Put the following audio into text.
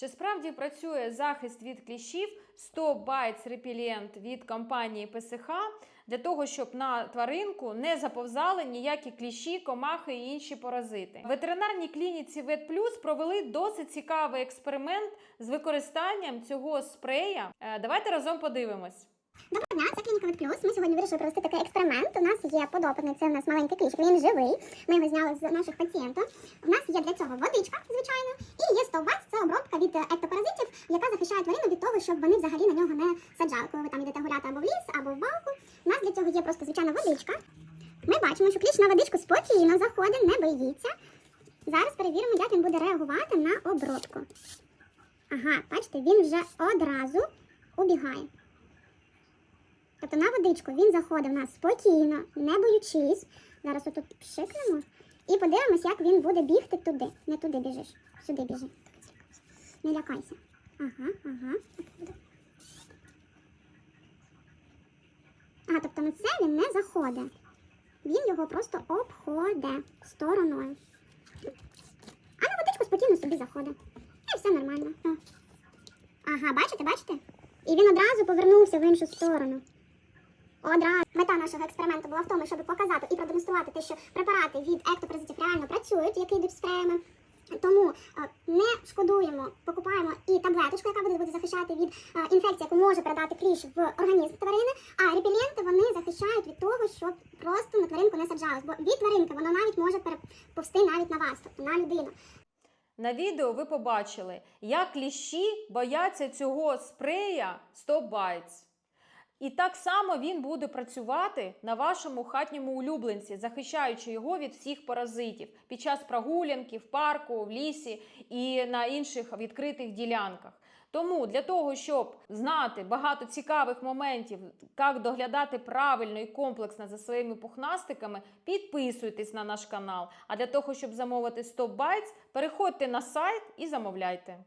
Чи справді працює захист від кліщів 100 Bites Repellent від компанії ПСХ для того, щоб на тваринку не заповзали ніякі кліщі, комахи і інші паразити? В ветеринарній клініці VetPlus провели досить цікавий експеримент з використанням цього спрея. Е, Давайте разом подивимось. Доброго дня, це клініка Ветплюс. Ми сьогодні вирішили провести такий експеримент. У нас є подопитний, це у нас маленький кліщик, він живий. Ми його зняли з наших пацієнтів. У нас є для цього водичка, звичайно, і є стовбац, це обробка від ектопаразитів, яка захищає тварину від того, щоб вони взагалі на нього не саджали. Коли ви там йдете гуляти або в ліс, або в балку. У нас для цього є просто звичайна водичка. Ми бачимо, що кліщ на водичку спокійно заходить, не боїться. Зараз перевіримо, як він буде реагувати на обробку. Ага, бачите, він вже одразу убігає. Тобто на водичку він заходив у нас спокійно, не боючись. Зараз отут пшикнемо і подивимось, як він буде бігти туди. Не туди біжиш, сюди біжи. Не лякайся. Ага, ага. Ага, тобто на це він не заходить. Він його просто обходить стороною. А на водичку спокійно собі заходить. І все нормально. О. Ага, бачите, бачите? І він одразу повернувся в іншу сторону. Одразу мета нашого експерименту була в тому, щоб показати і продемонструвати те, що препарати від ектопаразитів реально працюють, які йдуть спреями. Тому е, не шкодуємо, покупаємо і таблеточку, яка буде, захищати від е, інфекції, яку може передати кліщ в організм тварини. А репеленти вони захищають від того, щоб просто на тваринку не саджалось. Бо від тваринки воно навіть може переповсти навіть на вас, тобто на людину. На відео ви побачили, як кліщі бояться цього спрея 100 Bites. І так само він буде працювати на вашому хатньому улюбленці, захищаючи його від всіх паразитів під час прогулянки в парку, в лісі і на інших відкритих ділянках. Тому для того, щоб знати багато цікавих моментів, як доглядати правильно і комплексно за своїми пухнастиками, підписуйтесь на наш канал. А для того, щоб замовити 100 Bites, переходьте на сайт і замовляйте.